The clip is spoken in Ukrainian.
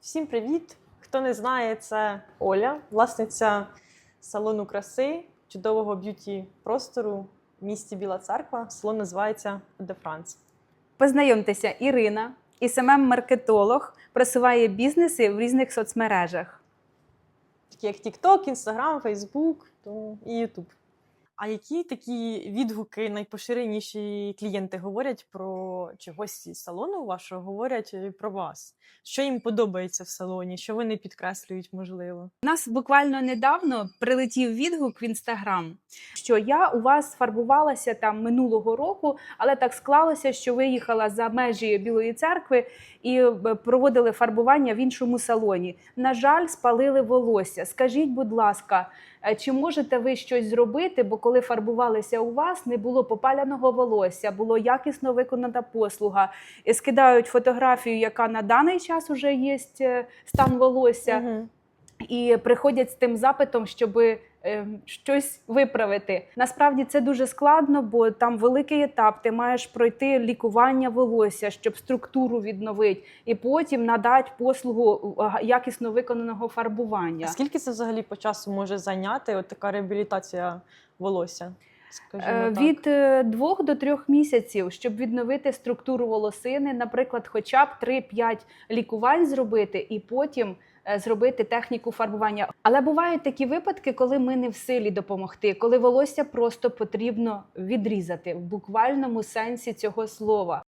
Всім привіт! Хто не знає, це Оля, власниця салону краси, чудового б'юті простору в місті Біла Церква. Салон називається De France. Познайомтеся, Ірина, і СММ маркетолог, просуває бізнеси в різних соцмережах. Такі як TikTok, Instagram, Facebook і YouTube. А які такі відгуки найпоширеніші клієнти говорять про чи гості салону вашого говорять е, про вас? Що їм подобається в салоні? Що вони підкреслюють, можливо? У нас буквально недавно прилетів відгук в інстаграм, що я у вас фарбувалася там минулого року, але так склалося, що виїхала за межі Білої церкви і е, проводили фарбування в іншому салоні. На жаль, спалили волосся. Скажіть, будь ласка, е, чи можете ви щось зробити? Бо коли фарбувалися у вас, не було попаляного волосся, було якісно виконана послуга. І скидають фотографію, яка на даний час уже є е, стан волосся Мгм. І приходять з тим запитом, щоб щось виправити. Насправді це дуже складно, бо там великий етап. Ти маєш пройти лікування волосся, щоб структуру відновити, і потім надати послугу е, якісно виконаного А фарбування. скільки це взагалі по часу може зайняти от така реабілітація волосся? Скажімо Е, так. Від е, двох до трьох місяців, щоб відновити структуру волосини, наприклад, хоча б 3-5 лікувань зробити, і потім е, зробити техніку фарбування. Але бувають такі випадки, коли ми не в силі допомогти, коли волосся просто потрібно відрізати в буквальному сенсі цього слова.